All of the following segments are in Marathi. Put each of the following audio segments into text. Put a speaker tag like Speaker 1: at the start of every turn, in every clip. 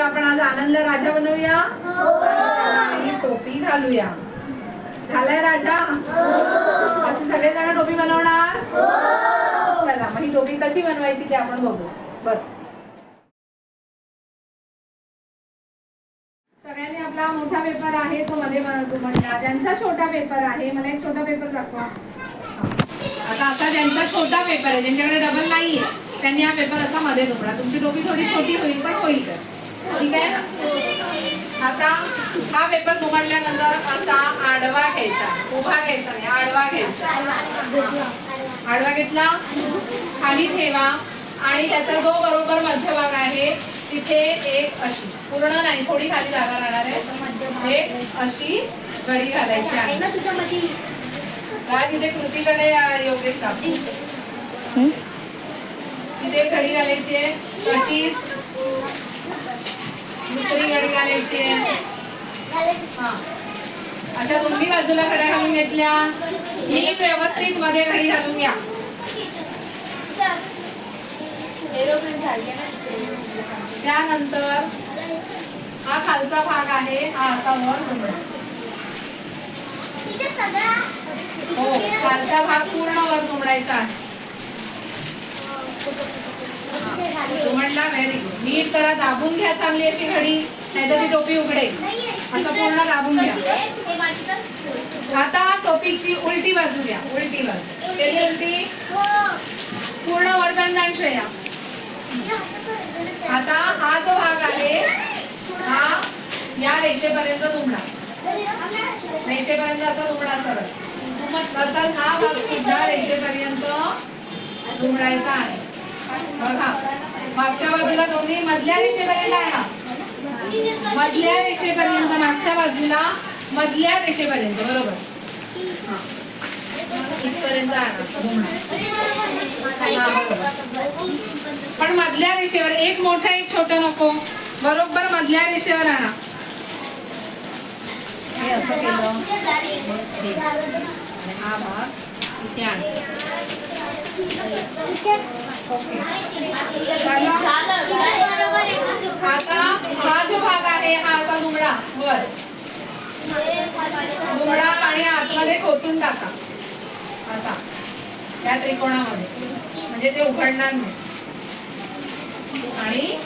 Speaker 1: आपण आज आनंदला राजा बनवूया? आणि टोपी घालूया. घालाय राजा? असे सगळेजण टोपी बनवणार? चला मग ही टोपी कशी बनवायची ते आपण बघू. बस. सगळ्यांनी आपला मोठा पेपर आहे तो मध्ये म्हणला. ज्यांचा छोटा पेपर आहे मला एक छोटा पेपर दाखवा. आता असा ज्यांचा छोटा पेपर आहे ज्यांच्याकडे डबल नाही आहे त्यांनी हा पेपर असा मध्ये दुमडा तुमची टोपी थोडी छोटी होईल पण होईल तर. ठीक आहे? आता हा पेपर दुमडल्यानंतर असा आडवा घ्यायचा. उभा घ्यायचा नाही आडवा घ्यायचा. आडवा घेतला. खाली ठेवा. आणि त्याचा जो बरोबर मध्यभाग आहे तिथे एक अशी. पूर्ण नाही थोडी खाली जागा राहणार आहे. एक अशी घडी घालायची आहे. काय तिथे कृतीकडे योगेश टाकू तिथे घडी घालायची आहे. तशीच दुसरी घडी घालायची आहे. हा. अशा दोन्ही बाजूला घड्या घालून घेतल्या. नीट व्यवस्थित मध्ये घडी घालून घ्या. त्यानंतर हा खालचा भाग आहे. हा असा वर हो खालचा भाग पूर्ण वर दुमडायचा आहे. दुमडला व्हेरी गुड नीट करा दाबून घ्या चांगली अशी घडी नाहीतर ती टोपी उघडेल. असं पूर्ण दाबून घ्या. आता टोपीची उलटी बाजू घ्या उलटी बाजू. केली उलटी. पूर्ण वरपर्यंत आणि श्रेया. आता हा जो भाग आहे हा या रेषेपर्यंत दुमडा. रेषेपर्यंत असा दुमडा सरळ. तसंच हा भाग सुद्धा रेषेपर्यंत दुमडायचा आहे. बघा मागच्या बाजूला दोन्ही मधल्या रेषेपर्यंत आणा मधल्या रेषेपर्यंत मागच्या बाजूला मधल्या रेषेपर्यंत बरोबर? इथपर्यंत आणा पण मधल्या रेषेवर एक मोठं एक छोटं नको. बरोबर मधल्या रेषेवर आणा. हे असं केलं. हा भाग इथे आण. आता हा जो भाग आहे हा असा दुमडा वर. दुमडा आणि आतमध्ये खोचून टाका. असा. त्या त्रिकोणामध्ये. म्हणजे ते उघडणार नाही. आणि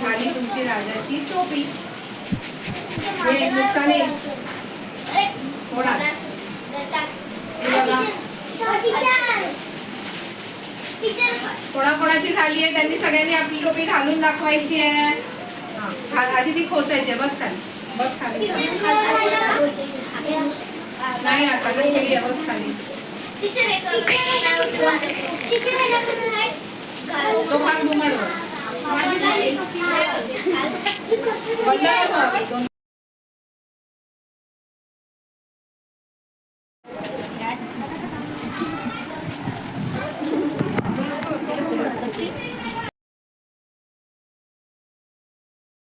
Speaker 1: खाली तुमची राजाची टोपी हे मुस्काने थोडा हे बघा कोणाकोणाची झाली आहे त्यांनी सगळ्यांनी आपली टोपी घालून दाखवायची आहे. हा, आधी ती खोचायची. बस खाली. बस खाली. नाही आता केली आहे बस खाली. तो दुमडवर